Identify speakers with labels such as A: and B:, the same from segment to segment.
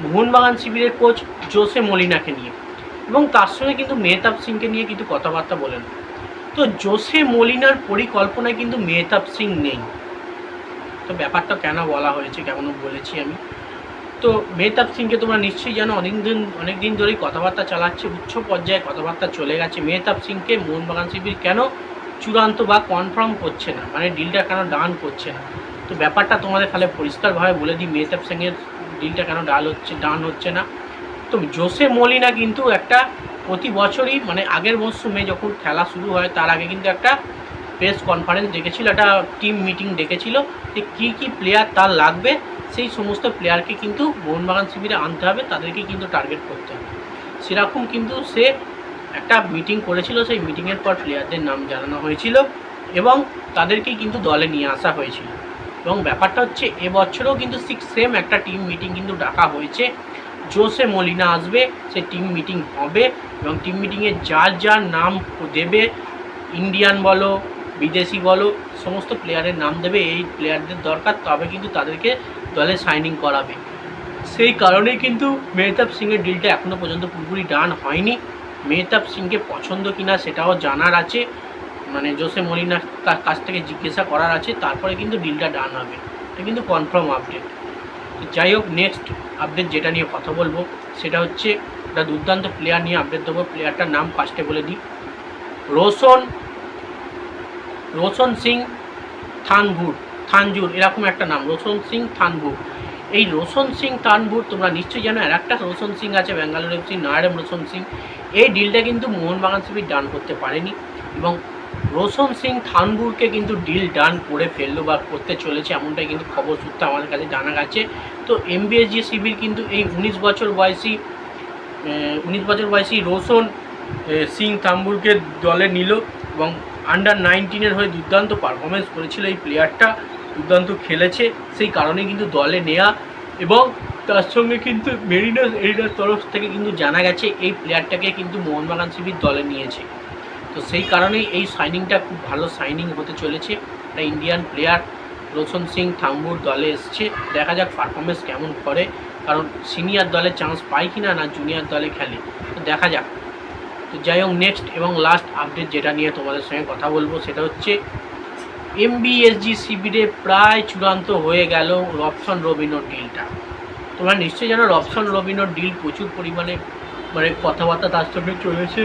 A: মোহনবাগান শিবিরের coach Jose মলিনাকে নিয়ে। এবং তার সঙ্গে কিন্তু মেহতাব সিংকে নিয়ে কিন্তু কথাবার্তা বলেন। তো জোসে মলিনার পরিকল্পনায় কিন্তু মেহতাব সিং নেই। তো ব্যাপারটা কেন বলা হয়েছে, কেমন বলেছি আমি? তো মেহতাব সিংকে তোমরা নিশ্চয়ই জানো, অনেক দিন অনেক দিন ধরেই কথাবার্তা চালাচ্ছে, উচ্চ পর্যায়ে কথাবার্তা চলে গেছে। মেহতাব সিংকে মোহনবাগান শিবির কেন চূড়ান্ত বা কনফার্ম করছে না? মানে ডিলটা কেন ডান করছে না? তো ব্যাপারটা তোমাদের তাহলে পরিষ্কারভাবে বলে দিই, মেহতাব সিংয়ের ডিলটা কেন ডাল হচ্ছে, ডান হচ্ছে না? তো জোসে মলিনা কিন্তু একটা প্রতি বছরই মানে আগের মরশুমে যখন খেলা শুরু হয়, তার আগে কিন্তু একটা প্রেস কনফারেন্স ডেকেছিল, একটা টিম মিটিং ডেকেছিল যে কী কী প্লেয়ার তার লাগবে। সেই সমস্ত প্লেয়ারকে কিন্তু মোহনবাগান শিবিরে আনতে হবে, তাদেরকে কিন্তু টার্গেট করতে হবে। সেরকম কিন্তু সে একটা মিটিং করেছিল, সেই মিটিংয়ের পর প্লেয়ারদের নাম জানানো হয়েছিল এবং তাদেরকেই কিন্তু দলে নিয়ে আসা হয়েছিল। এবং ব্যাপারটা হচ্ছে, এবছরও কিন্তু সিক্স সেম একটা টিম মিটিং কিন্তু ডাকা হয়েছে। জোসে মলিনা আসবে, সে টিম মিটিং হবে এবং টিম মিটিংয়ে যার যার নাম দেবে ইন্ডিয়ান বলো, বিদেশি বলো, সমস্ত প্লেয়ারের নাম দেবে, এই প্লেয়ারদের দরকার, তবে কিন্তু তাদেরকে দলে সাইনিং করাবে। সেই কারণেই কিন্তু মেহতাব সিংয়ের ডিলটা এখনও পর্যন্ত পুরোপুরি ডান হয়নি। মেহতাব সিংকে পছন্দ কিনা সেটাও জানার আছে। মানে জোসে কা- কাছ থেকে জিজ্ঞাসা করার আছে, তারপরে কিন্তু ডিলটা ডান হবে। এটা কিন্তু কনফার্ম আপডেট যাই হোক নেক্সট আপডেট যেটা নিয়ে কথা বলব, সেটা হচ্ছে একটা দুর্দান্ত প্লেয়ার নিয়ে আপডেট দেবো। প্লেয়ারটার নাম ফার্স্টে বলে দিই। রোশন রোশন সিং থানভুর, থানজুর, এরকম একটা নাম, রোশন সিং থানভুর। এই রোশন সিং থানভুর তোমরা নিশ্চয়ই জানো, আর একটা রোশন সিং আছে ব্যাঙ্গালোর এফসি নয়ারম রোশন সিং। এই ডিলটা কিন্তু মোহনবাগান শিবির ডান করতে পারেনি। এবং রোশন সিং থানভুরকে কিন্তু ডিল ডান করে ফেলল বা করতে চলেছে, এমনটাই কিন্তু খবর সূত্রে আমাদের কাছে জানা গেছে। তো এমবিএসজি শিবির কিন্তু এই উনিশ বছর বয়সী উনিশ বছর বয়সী রোশন সিং তাম্বুরকে দলে নিল এবং আন্ডার নাইনটিনের হয়ে দুর্দান্ত পারফরমেন্স করেছিল এই প্লেয়ারটা দুর্দান্ত খেলেছে, সেই কারণে কিন্তু দলে নেওয়া এবং তার সঙ্গে কিন্তু মেরিনাস এরিনার তরফ থেকে কিন্তু জানা গেছে এই প্লেয়ারটাকে কিন্তু মোহনবাগান শিবির দলে নিয়েছে। তো সেই কারণেই এই সাইনিংটা খুব ভালো সাইনিং হতে চলেছে। একটা ইন্ডিয়ান প্লেয়ার রোশন সিং, থাম্বুর দলে এসছে। দেখা যাক পারফরমেন্স কেমন করে। কারণ সিনিয়র দলে চান্স পায় কি না না জুনিয়র দলে খেলে। তো দেখা যাক। তো যাই হোক নেক্সট এবং লাস্ট আপডেট যেটা নিয়ে তোমাদের সঙ্গে কথা বলব সেটা হচ্ছে এমবিএসজি শিবিরে প্রায় চূড়ান্ত হয়ে গেল রবসন রবিনোর ডিলটা তোমরা নিশ্চয়ই জানো রবসন রবিনোর ডিল প্রচুর পরিমাণে মানে কথাবার্তা তার সঙ্গে চলেছে।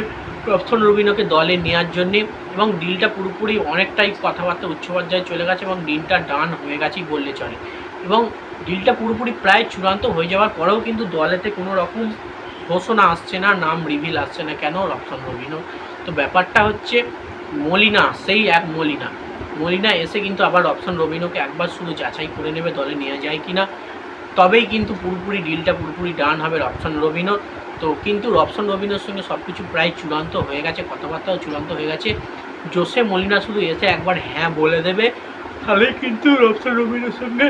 A: রবসন রবিনোকে দলে নেওয়ার জন্যে এবং ডিলটা পুরোপুরি অনেকটাই কথাবার্তা উচ্চ পর্যায়ে চলে গেছে এবং ডিলটা ডান হয়ে গেছেই বললে চলে। এবং ডিলটা পুরোপুরি প্রায় চূড়ান্ত হয়ে যাওয়ার পরেও কিন্তু দলেতে কোনো রকম ঘোষণা আসছে না, নাম রিভিল আসছে না। কেন রবসন রবিনো তো ব্যাপারটা হচ্ছে মলিনা, সেই এক মলিনা। মলিনা এসে কিন্তু আবার রবসন রবিনোকে একবার শুধু যাচাই করে নেবে দলে নিয়ে যায় কিনা। তবেই কিন্তু পুরোপুরি ডিলটা পুরোপুরি ডান হবে রবসন রবিনোর তো কিন্তু রবসন রবিনোর সঙ্গে সব কিছু প্রায় চূড়ান্ত হয়ে গেছে, কথাবার্তাও চূড়ান্ত হয়ে গেছে। জোসে মলিনা শুধু এসে একবার হ্যাঁ বলে দেবে। তাহলে কিন্তু রবসন রবিনোর সঙ্গে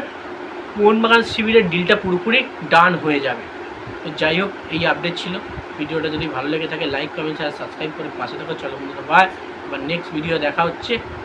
A: মোহনবাগান শিবিরের ডিলটা পুরোপুরি ডান হয়ে যাবে। তো যাই হোক, এই আপডেট ছিল। ভিডিওটা যদি ভালো লেগে থাকে লাইক কমেন্ট আর সাবস্ক্রাইব করে পাশে থাকো। চলো বন্ধুরা বাই এবার নেক্সট ভিডিও দেখা হচ্ছে।